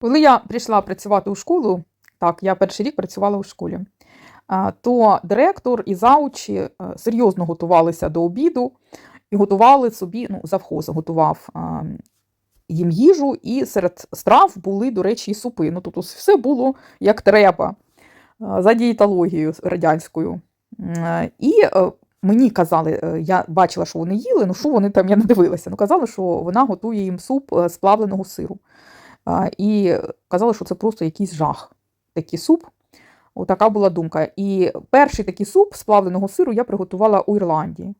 Коли я прийшла працювати у школу, так, я перший рік працювала у школі, то директор і заучі е, серйозно готувалися до обіду і готували собі, ну, завхоз готував їм їжу, і серед страв були, до речі, і супи. Ну, тобто все було як треба за дієтологією радянською. І е, мені казали, е, я бачила, що вони їли, ну що вони там, я не дивилася. Ну, казали, що вона готує їм суп е, з плавленого сиру. І казали, що це просто якийсь жах. Такий суп. Отака була думка. І перший такий суп з плавленого сиру я приготувала у Ірландії.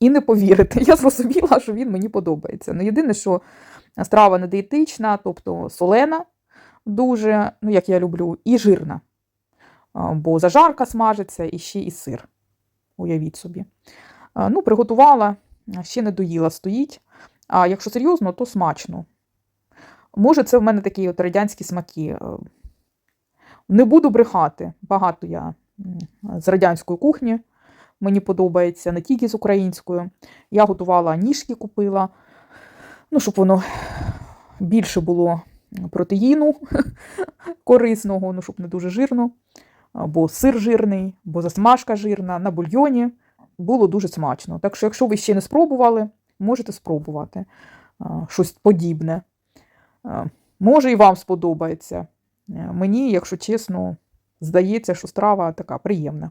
І не повірите, я зрозуміла, що він мені подобається. Ну, єдине, що страва не дієтична, тобто солена дуже, ну як я люблю, і жирна. Бо зажарка смажиться і ще і сир. Уявіть собі. Ну, приготувала, ще не доїла, стоїть. А якщо серйозно, то смачно. Може, це в мене такі от радянські смаки. Е, Не буду брехати. Багато я з радянської кухні. Мені подобається, не тільки з українською. Я готувала ніжки, купила, ну, щоб воно більше було протеїну корисного, ну, щоб не дуже жирно, бо сир жирний, бо засмажка жирна, на бульйоні. Було дуже смачно. Так що, якщо ви ще не спробували, можете спробувати щось подібне. Е, Може, і вам сподобається. Е, Мені, якщо чесно, здається, що страва така приємна.